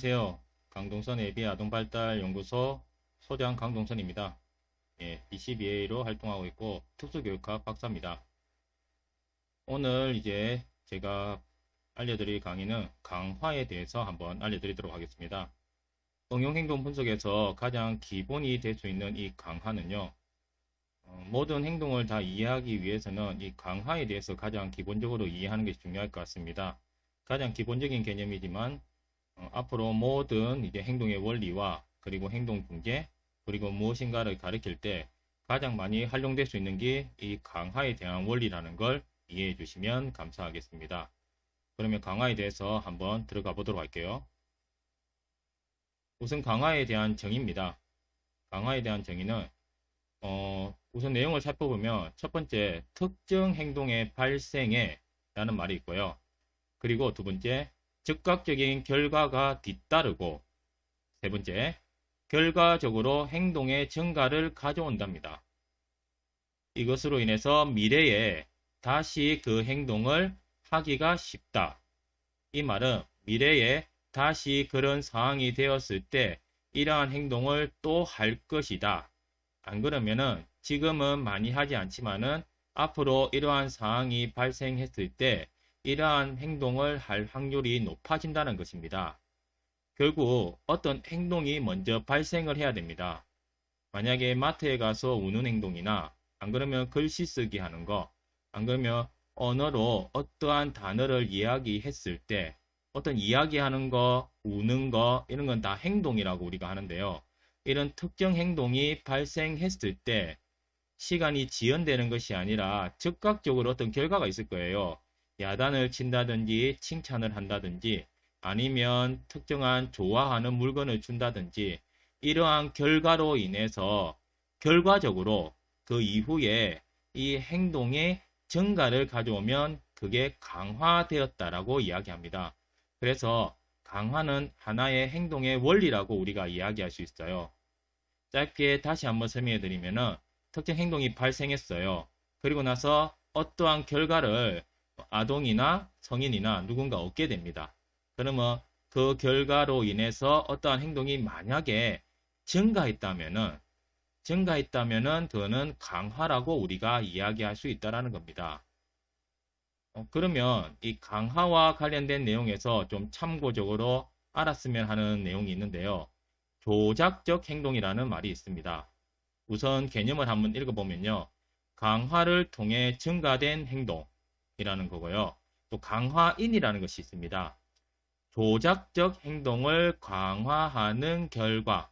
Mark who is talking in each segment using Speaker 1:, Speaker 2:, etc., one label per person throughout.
Speaker 1: 안녕하세요. 강동선 예비 아동발달 연구소 소장 강동선입니다. 예, BCBA로 활동하고 있고 특수교육학 박사입니다. 오늘 이제 제가 알려드릴 강의는 강화에 대해서 한번 알려드리도록 하겠습니다. 응용행동 분석에서 가장 기본이 될 수 있는 이 강화는요. 어, 모든 행동을 다 이해하기 위해서는 이 강화에 대해서 가장 기본적으로 이해하는 것이 중요할 것 같습니다. 가장 기본적인 개념이지만 어, 앞으로 모든 이제 행동의 원리와 그리고 행동 분계 그리고 무엇인가를 가리킬 때 가장 많이 활용될 수 있는 게 이 강화에 대한 원리라는 걸 이해해 주시면 감사하겠습니다. 그러면 강화에 대해서 한번 들어가 보도록 할게요. 우선 강화에 대한 정의입니다. 강화에 대한 정의는 어, 우선 내용을 살펴보면 첫 번째 특정 행동의 발생에 라는 말이 있고요. 그리고 두 번째 즉각적인 결과가 뒤따르고 세 번째 결과적으로 행동의 증가를 가져온답니다. 이것으로 인해서 미래에 다시 그 행동을 하기가 쉽다. 이 말은 미래에 다시 그런 상황이 되었을 때 이러한 행동을 또 할 것이다. 안 그러면은 지금은 많이 하지 않지만은 앞으로 이러한 상황이 발생했을 때 이러한 행동을 할 확률이 높아진다는 것입니다. 결국 어떤 행동이 먼저 발생을 해야 됩니다. 만약에 마트에 가서 우는 행동이나 안 그러면 글씨 쓰기 하는 거, 안 그러면 언어로 어떠한 단어를 이야기했을 때 어떤 이야기하는 거, 우는 거 이런 건 다 행동이라고 우리가 하는데요. 이런 특정 행동이 발생했을 때 시간이 지연되는 것이 아니라 즉각적으로 어떤 결과가 있을 거예요. 야단을 친다든지 칭찬을 한다든지 아니면 특정한 좋아하는 물건을 준다든지 이러한 결과로 인해서 결과적으로 그 이후에 이 행동의 증가를 가져오면 그게 강화되었다라고 이야기합니다. 그래서 강화는 하나의 행동의 원리라고 우리가 이야기할 수 있어요. 짧게 다시 한번 설명해 드리면은 특정 행동이 발생했어요. 그리고 나서 어떠한 결과를 아동이나 성인이나 누군가 얻게 됩니다. 그러면 그 결과로 인해서 어떠한 행동이 만약에 증가했다면은 증가했다면은 그거는 강화라고 우리가 이야기할 수 있다라는 겁니다. 어, 그러면 이 강화와 관련된 내용에서 좀 참고적으로 알았으면 하는 내용이 있는데요. 조작적 행동이라는 말이 있습니다. 우선 개념을 한번 읽어보면요. 강화를 통해 증가된 행동 이라는 거고요. 또 강화인이라는 것이 있습니다. 조작적 행동을 강화하는 결과.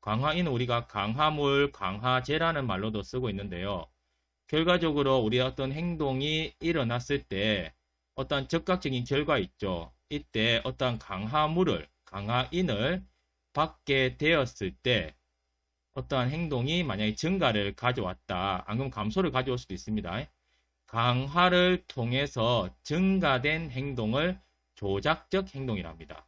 Speaker 1: 강화인은 우리가 강화물, 강화제라는 말로도 쓰고 있는데요. 결과적으로 우리 어떤 행동이 일어났을 때 어떤 즉각적인 결과 있죠. 이때 어떤 강화물을, 강화인을 받게 되었을 때 어떠한 행동이 만약에 증가를 가져왔다. 안 그러면 감소를 가져올 수도 있습니다. 강화를 통해서 증가된 행동을 조작적 행동이랍니다.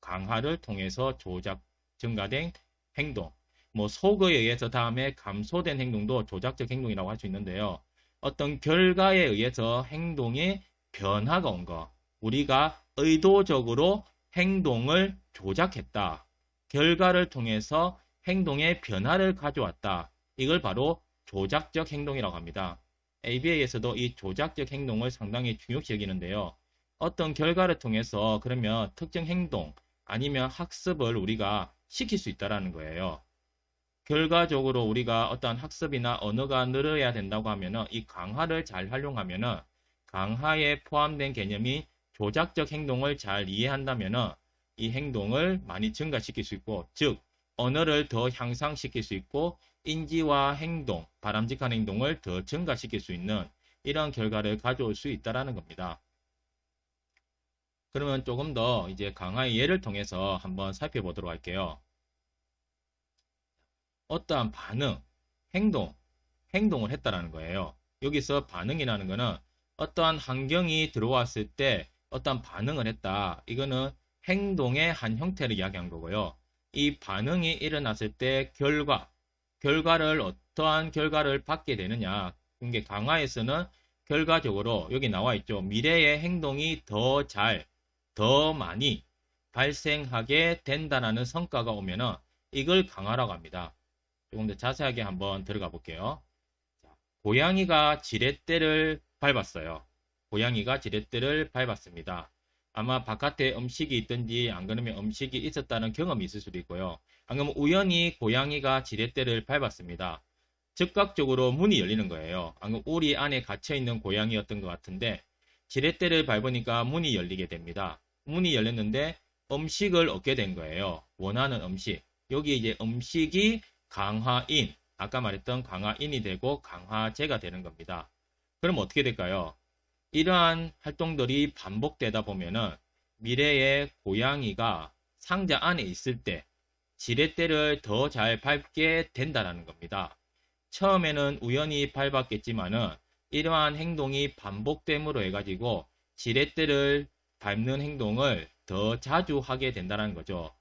Speaker 1: 강화를 통해서 조작, 증가된 행동. 뭐 속에 의해서 다음에 감소된 행동도 조작적 행동이라고 할 수 있는데요. 어떤 결과에 의해서 행동에 변화가 온 거. 우리가 의도적으로 행동을 조작했다. 결과를 통해서 행동의 변화를 가져왔다. 이걸 바로 조작적 행동이라고 합니다. ABA에서도 이 조작적 행동을 상당히 중요시 여기는데요. 어떤 결과를 통해서 그러면 특정 행동 아니면 학습을 우리가 시킬 수 있다는 거예요. 결과적으로 우리가 어떤 학습이나 언어가 늘어야 된다고 하면은 이 강화를 잘 활용하면은 강화에 포함된 개념이 조작적 행동을 잘 이해한다면은 이 행동을 많이 증가시킬 수 있고 즉 언어를 더 향상시킬 수 있고 인지와 행동, 바람직한 행동을 더 증가시킬 수 있는 이런 결과를 가져올 수 있다라는 겁니다. 그러면 조금 더 이제 강화의 예를 통해서 한번 살펴보도록 할게요. 어떠한 반응, 행동, 행동을 했다라는 거예요. 여기서 반응이라는 거는 어떠한 환경이 들어왔을 때 어떠한 반응을 했다. 이거는 행동의 한 형태를 이야기한 거고요. 이 반응이 일어났을 때 결과, 결과를 어떠한 결과를 받게 되느냐. 이게 강화에서는 결과적으로 여기 나와 있죠. 미래의 행동이 더 잘, 더 많이, 발생하게 된다는 성과가 오면은 이걸 강화라고 합니다. 조금 더 자세하게 한번 들어가 볼게요. 자, 고양이가 지렛대를 밟았어요. 고양이가 지렛대를 밟았습니다. 아마 바깥에 음식이 있든지 안 그러면 음식이 있었다는 경험이 있을 수도 있고요. 안 그러면 우연히 고양이가 지렛대를 밟았습니다. 즉각적으로 문이 열리는 거예요. 안 그러면 우리 안에 갇혀있는 고양이였던 것 같은데 지렛대를 밟으니까 문이 열리게 됩니다. 문이 열렸는데 음식을 얻게 된 거예요. 원하는 음식. 여기 이제 음식이 강화인, 아까 말했던 강화인이 되고 강화제가 되는 겁니다. 그럼 어떻게 될까요? 이러한 활동들이 반복되다 보면은 미래의 고양이가 상자 안에 있을 때 지렛대를 더 잘 밟게 된다는 겁니다. 처음에는 우연히 밟았겠지만은 이러한 행동이 반복됨으로 해가지고 지렛대를 밟는 행동을 더 자주 하게 된다는 거죠.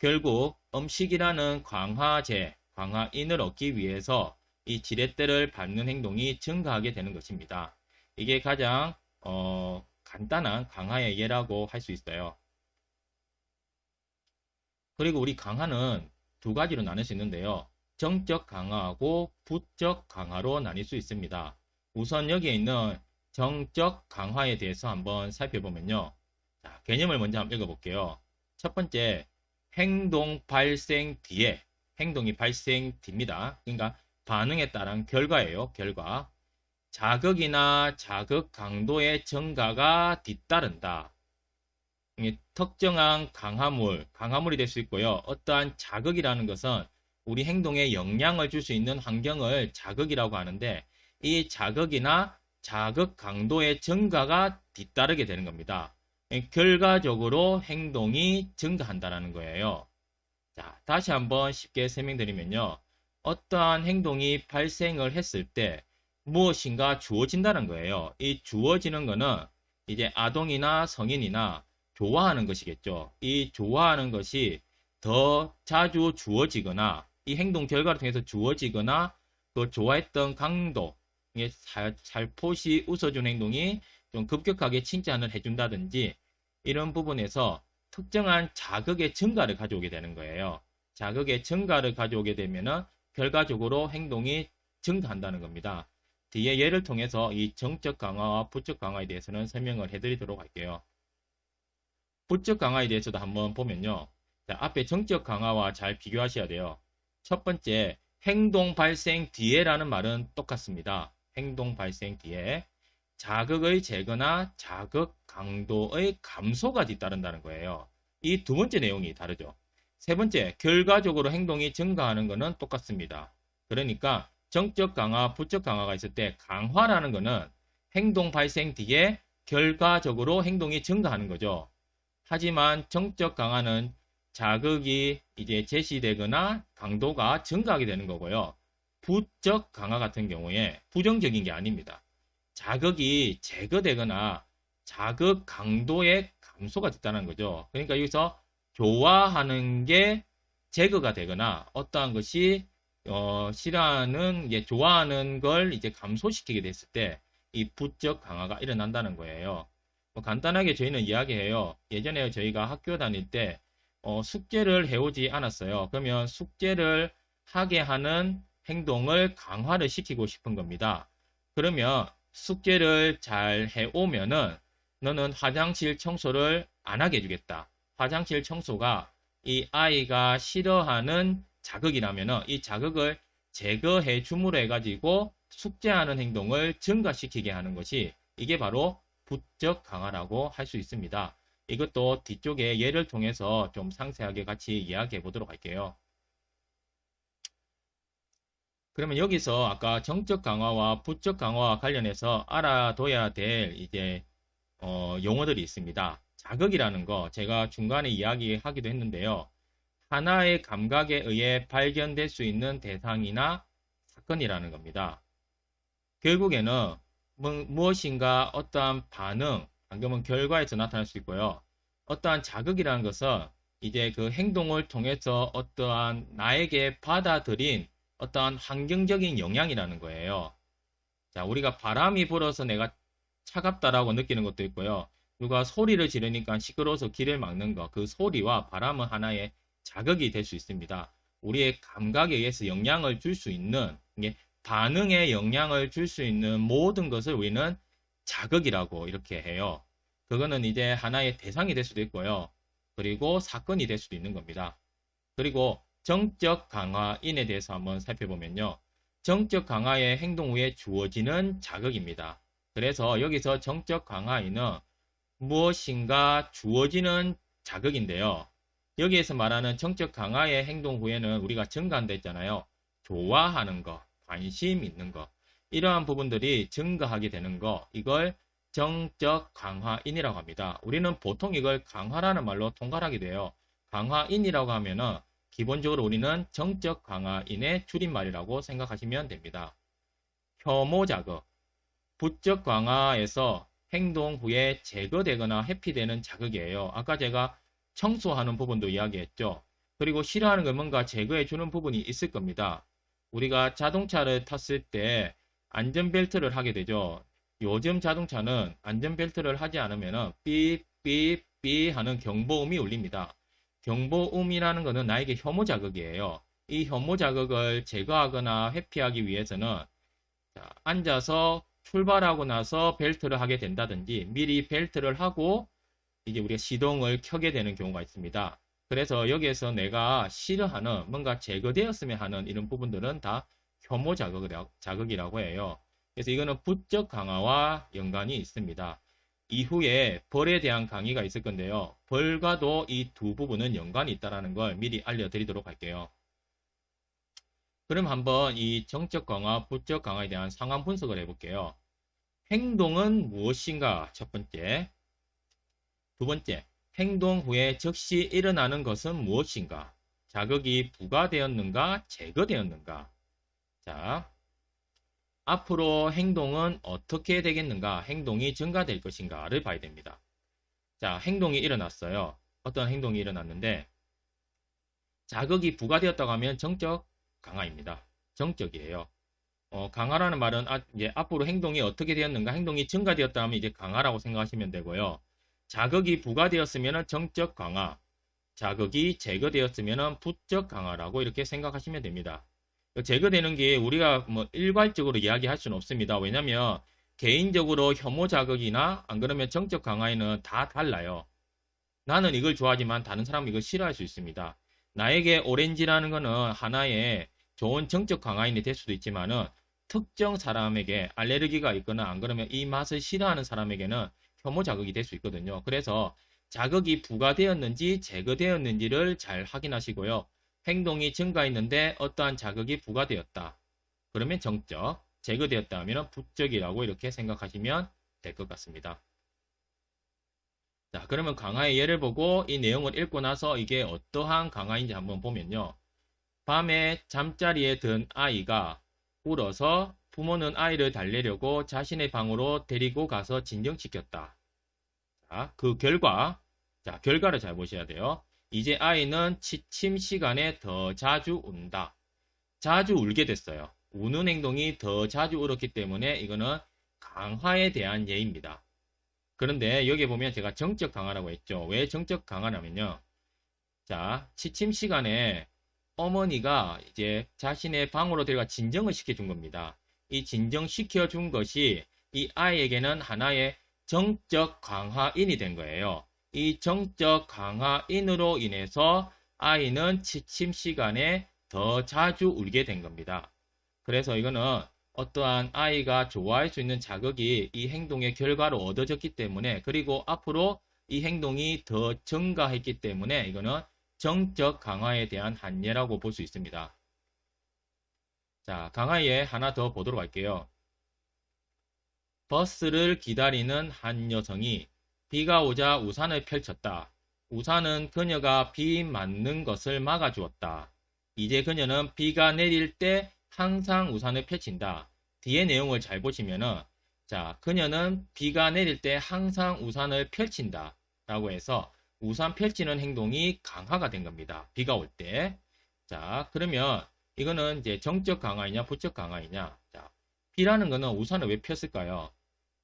Speaker 1: 결국 음식이라는 강화제, 강화인을 얻기 위해서 이 지렛대를 밟는 행동이 증가하게 되는 것입니다. 이게 가장 어, 간단한 강화의 예라고 할 수 있어요. 그리고 우리 강화는 두 가지로 나눌 수 있는데요. 정적 강화하고 부적 강화로 나뉠 수 있습니다. 우선 여기에 있는 정적 강화에 대해서 한번 살펴보면요. 자, 개념을 먼저 한번 읽어볼게요. 첫 번째, 행동 발생 뒤에, 행동이 발생 뒤입니다. 그러니까 반응에 따른 결과예요. 결과. 자극이나 자극 강도의 증가가 뒤따른다. 특정한 강화물, 강화물이 될 수 있고요. 어떠한 자극이라는 것은 우리 행동에 영향을 줄 수 있는 환경을 자극이라고 하는데 이 자극이나 자극 강도의 증가가 뒤따르게 되는 겁니다. 결과적으로 행동이 증가한다는 거예요. 자, 다시 한번 쉽게 설명드리면요. 어떠한 행동이 발생을 했을 때 무엇인가 주어진다는 거예요. 이 주어지는 거는 이제 아동이나 성인이나 좋아하는 것이겠죠. 이 좋아하는 것이 더 자주 주어지거나 이 행동 결과를 통해서 주어지거나 그 좋아했던 강도, 살, 살포시 웃어준 행동이 좀 급격하게 칭찬을 해준다든지 이런 부분에서 특정한 자극의 증가를 가져오게 되는 거예요. 자극의 증가를 가져오게 되면 결과적으로 행동이 증가한다는 겁니다. 뒤에 예를 통해서 이 정적 강화와 부적 강화에 대해서는 설명을 해드리도록 할게요. 부적 강화에 대해서도 한번 보면요. 자, 앞에 정적 강화와 잘 비교하셔야 돼요. 첫 번째, 행동 발생 뒤에라는 말은 똑같습니다. 행동 발생 뒤에 자극의 제거나 자극 강도의 감소가 뒤따른다는 거예요. 이 두 번째 내용이 다르죠. 세 번째, 결과적으로 행동이 증가하는 것은 똑같습니다. 그러니까 정적 강화, 부적 강화가 있을 때 강화라는 것은 행동 발생 뒤에 결과적으로 행동이 증가하는 거죠. 하지만 정적 강화는 자극이 이제 제시되거나 강도가 증가하게 되는 거고요. 부적 강화 같은 경우에 부정적인 게 아닙니다. 자극이 제거되거나 자극 강도의 감소가 됐다는 거죠. 그러니까 여기서 좋아하는 게 제거가 되거나 어떠한 것이 어, 싫어하는 예, 좋아하는 걸 이제 감소시키게 됐을 때 이 부적 강화가 일어난다는 거예요. 뭐 간단하게 저희는 이야기해요. 예전에 저희가 학교 다닐 때 어, 숙제를 해오지 않았어요. 그러면 숙제를 하게 하는 행동을 강화를 시키고 싶은 겁니다. 그러면 숙제를 잘 해오면은 너는 화장실 청소를 안 하게 해주겠다. 화장실 청소가 이 아이가 싫어하는 자극이라면 이 자극을 제거해 줌으로 해가지고 숙제하는 행동을 증가시키게 하는 것이 이게 바로 부적 강화라고 할 수 있습니다. 이것도 뒤쪽에 예를 통해서 좀 상세하게 같이 이야기해 보도록 할게요. 그러면 여기서 아까 정적 강화와 부적 강화와 관련해서 알아둬야 될 이제 어, 용어들이 있습니다. 자극이라는 거 제가 중간에 이야기하기도 했는데요. 하나의 감각에 의해 발견될 수 있는 대상이나 사건이라는 겁니다. 결국에는 무엇인가 어떠한 반응, 방금은 결과에서 나타날 수 있고요. 어떠한 자극이라는 것은 이제 그 행동을 통해서 어떠한 나에게 받아들인 어떠한 환경적인 영향이라는 거예요. 자, 우리가 바람이 불어서 내가 차갑다라고 느끼는 것도 있고요. 누가 소리를 지르니까 시끄러워서 길을 막는 거, 그 소리와 바람은 하나의 자극이 될 수 있습니다. 우리의 감각에 의해서 영향을 줄 수 있는, 반응에 영향을 줄 수 있는 모든 것을 우리는 자극이라고 이렇게 해요. 그거는 이제 하나의 대상이 될 수도 있고요. 그리고 사건이 될 수도 있는 겁니다. 그리고 정적 강화인에 대해서 한번 살펴보면요. 정적 강화의 행동 후에 주어지는 자극입니다. 그래서 여기서 정적 강화인은 무엇인가 주어지는 자극인데요. 여기에서 말하는 정적 강화의 행동 후에는 우리가 증가한다 했잖아요. 좋아하는 거, 관심 있는 거, 이러한 부분들이 증가하게 되는 거, 이걸 정적 강화인이라고 합니다. 우리는 보통 이걸 강화라는 말로 통괄하게 돼요. 강화인이라고 하면은 기본적으로 우리는 정적 강화인의 줄임말이라고 생각하시면 됩니다. 혐오 자극, 부적 강화에서 행동 후에 제거되거나 회피되는 자극이에요. 아까 제가 청소하는 부분도 이야기했죠. 그리고 싫어하는 걸 뭔가 제거해 주는 부분이 있을 겁니다. 우리가 자동차를 탔을 때 안전벨트를 하게 되죠. 요즘 자동차는 안전벨트를 하지 않으면 삐삐삐 하는 경보음이 울립니다. 경보음이라는 것은 나에게 혐오 자극이에요. 이 혐오 자극을 제거하거나 회피하기 위해서는 자, 앉아서 출발하고 나서 벨트를 하게 된다든지 미리 벨트를 하고 이제 우리가 시동을 켜게 되는 경우가 있습니다. 그래서 여기에서 내가 싫어하는 뭔가 제거되었으면 하는 이런 부분들은 다 혐오 자극 이라고 해요. 그래서 이거는 부적 강화와 연관이 있습니다. 이후에 벌에 대한 강의가 있을 건데요. 벌과도 이 두 부분은 연관이 있다는 걸 미리 알려드리도록 할게요. 그럼 한번 이 정적 강화, 부적 강화에 대한 상황 분석을 해볼게요. 행동은 무엇인가? 첫 번째. 두 번째, 행동 후에 즉시 일어나는 것은 무엇인가? 자극이 부과되었는가? 제거되었는가? 자, 앞으로 행동은 어떻게 되겠는가? 행동이 증가될 것인가를 봐야 됩니다. 자, 행동이 일어났어요. 어떤 행동이 일어났는데 자극이 부과되었다고 하면 정적 강화입니다. 정적이에요. 어, 강화라는 말은 아, 앞으로 행동이 어떻게 되었는가? 행동이 증가되었다 하면 이제 강화라고 생각하시면 되고요. 자극이 부과되었으면 정적 강화, 자극이 제거되었으면 부적 강화라고 이렇게 생각하시면 됩니다. 제거되는 게 우리가 뭐 일괄적으로 이야기할 수는 없습니다. 왜냐하면 개인적으로 혐오 자극이나 안 그러면 정적 강화에는 다 달라요. 나는 이걸 좋아하지만 다른 사람은 이걸 싫어할 수 있습니다. 나에게 오렌지라는 거는 하나의 좋은 정적 강화인이 될 수도 있지만은 특정 사람에게 알레르기가 있거나 안 그러면 이 맛을 싫어하는 사람에게는 혐오 자극이 될 수 있거든요. 그래서 자극이 부과되었는지 제거되었는지를 잘 확인하시고요. 행동이 증가했는데 어떠한 자극이 부과되었다. 그러면 정적, 제거되었다 하면 부적이라고 이렇게 생각하시면 될 것 같습니다. 자, 그러면 강화의 예를 보고 이 내용을 읽고 나서 이게 어떠한 강화인지 한번 보면요. 밤에 잠자리에 든 아이가 울어서 부모는 아이를 달래려고 자신의 방으로 데리고 가서 진정시켰다. 자, 그 결과, 자, 결과를 잘 보셔야 돼요. 이제 아이는 취침 시간에 더 자주 운다. 자주 울게 됐어요. 우는 행동이 더 자주 울었기 때문에 이거는 강화에 대한 예입니다. 그런데 여기 보면 제가 정적 강화라고 했죠. 왜 정적 강화냐면요. 자, 취침 시간에 어머니가 이제 자신의 방으로 들어가 진정을 시켜준 겁니다. 이 진정시켜 준 것이 이 아이에게는 하나의 정적 강화인이 된 거예요. 이 정적 강화인으로 인해서 아이는 취침 시간에 더 자주 울게 된 겁니다. 그래서 이거는 어떠한 아이가 좋아할 수 있는 자극이 이 행동의 결과로 얻어졌기 때문에 그리고 앞으로 이 행동이 더 증가했기 때문에 이거는 정적 강화에 대한 한예라고 볼 수 있습니다. 자, 강화에 하나 더 보도록 할게요. 버스를 기다리는 한 여성이 비가 오자 우산을 펼쳤다. 우산은 그녀가 비 맞는 것을 막아주었다. 이제 그녀는 비가 내릴 때 항상 우산을 펼친다. 뒤에 내용을 잘 보시면은 자, 그녀는 비가 내릴 때 항상 우산을 펼친다. 라고 해서 우산 펼치는 행동이 강화가 된 겁니다. 비가 올 때. 자, 그러면 이거는 이제 정적 강화이냐 부적 강화이냐. 자, 비라는 거는 우산을 왜 폈을까요?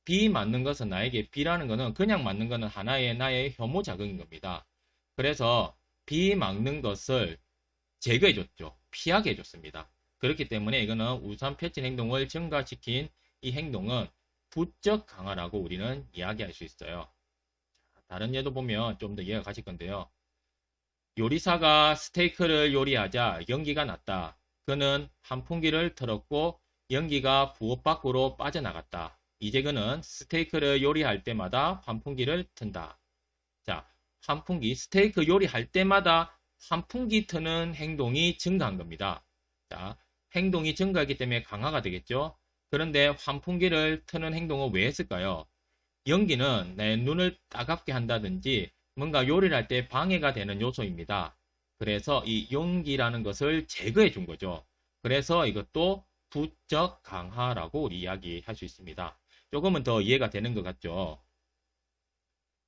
Speaker 1: B 맞는 것은 나에게 B라는 것은 그냥 맞는 것은 하나의 나의 혐오 자극인 겁니다. 그래서 B 막는 것을 제거해 줬죠. 피하게 해 줬습니다. 그렇기 때문에 이거는 우선 펴진 행동을 증가시킨 이 행동은 부적 강화라고 우리는 이야기할 수 있어요. 다른 예도 보면 좀 더 이해가 가실 건데요. 요리사가 스테이크를 요리하자 연기가 났다. 그는 환풍기를 틀었고 연기가 부엌 밖으로 빠져나갔다. 이제 그는 스테이크를 요리할 때마다 환풍기를 튼다. 자, 환풍기, 스테이크 요리할 때마다 환풍기 트는 행동이 증가한 겁니다. 자, 행동이 증가하기 때문에 강화가 되겠죠. 그런데 환풍기를 트는 행동은 왜 했을까요? 연기는 내 눈을 따갑게 한다든지 뭔가 요리를 할 때 방해가 되는 요소입니다. 그래서 이 연기라는 것을 제거해 준 거죠. 그래서 이것도 부적 강화라고 우리 이야기할 수 있습니다. 조금은 더 이해가 되는 것 같죠.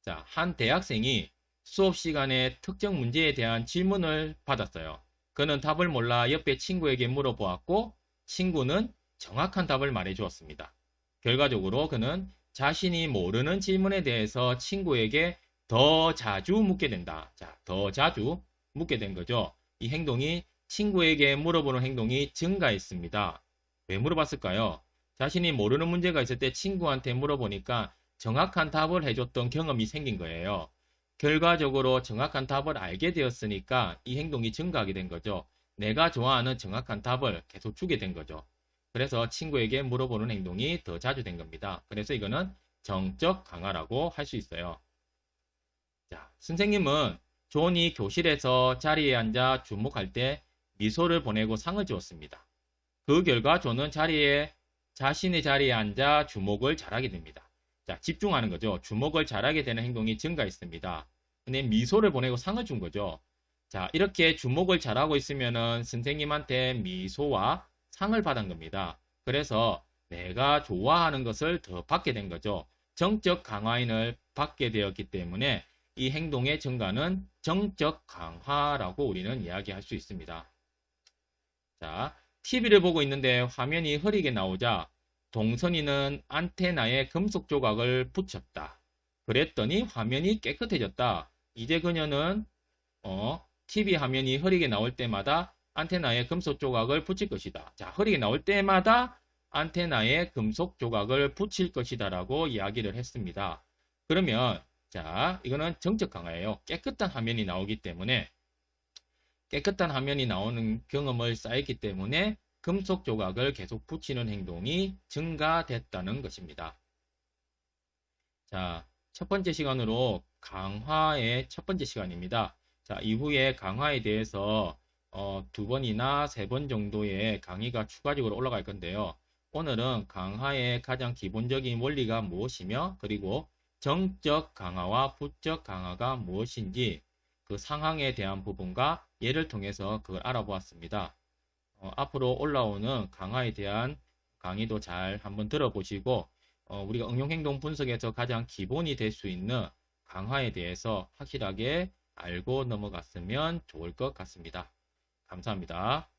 Speaker 1: 자, 한 대학생이 수업 시간에 특정 문제에 대한 질문을 받았어요. 그는 답을 몰라 옆에 친구에게 물어보았고 친구는 정확한 답을 말해 주었습니다. 결과적으로 그는 자신이 모르는 질문에 대해서 친구에게 더 자주 묻게 된다. 자, 더 자주 묻게 된 거죠. 이 행동이 친구에게 물어보는 행동이 증가했습니다. 왜 물어봤을까요? 자신이 모르는 문제가 있을 때 친구한테 물어보니까 정확한 답을 해줬던 경험이 생긴 거예요. 결과적으로 정확한 답을 알게 되었으니까 이 행동이 증가하게 된 거죠. 내가 좋아하는 정확한 답을 계속 주게 된 거죠. 그래서 친구에게 물어보는 행동이 더 자주 된 겁니다. 그래서 이거는 정적 강화라고 할 수 있어요. 자, 선생님은 존이 교실에서 자리에 앉아 주목할 때 미소를 보내고 상을 주었습니다. 그 결과 존은 자리에 자신의 자리에 앉아 주목을 잘하게 됩니다. 자, 집중하는 거죠. 주목을 잘하게 되는 행동이 증가했습니다. 근데 미소를 보내고 상을 준 거죠. 자, 이렇게 주목을 잘하고 있으면은 선생님한테 미소와 상을 받은 겁니다. 그래서 내가 좋아하는 것을 더 받게 된 거죠. 정적 강화인을 받게 되었기 때문에 이 행동의 증가는 정적 강화라고 우리는 이야기할 수 있습니다. 자, TV를 보고 있는데 화면이 흐리게 나오자 동선이는 안테나에 금속 조각을 붙였다. 그랬더니 화면이 깨끗해졌다. 이제 그녀는 어, TV 화면이 흐리게 나올 때마다 안테나에 금속 조각을 붙일 것이다. 자, 흐리게 나올 때마다 안테나에 금속 조각을 붙일 것이다 라고 이야기를 했습니다. 그러면 자, 이거는 정적 강화예요. 깨끗한 화면이 나오기 때문에 깨끗한 화면이 나오는 경험을 쌓였기 때문에 금속 조각을 계속 붙이는 행동이 증가됐다는 것입니다. 자, 첫 번째 시간으로 강화의 첫 번째 시간입니다. 자, 이후에 강화에 대해서 어, 두 번이나 세 번 정도의 강의가 추가적으로 올라갈 건데요. 오늘은 강화의 가장 기본적인 원리가 무엇이며 그리고 정적 강화와 부적 강화가 무엇인지 그 상황에 대한 부분과 예를 통해서 그걸 알아보았습니다. 어, 앞으로 올라오는 강화에 대한 강의도 잘 한번 들어보시고 어, 우리가 응용행동 분석에서 가장 기본이 될 수 있는 강화에 대해서 확실하게 알고 넘어갔으면 좋을 것 같습니다. 감사합니다.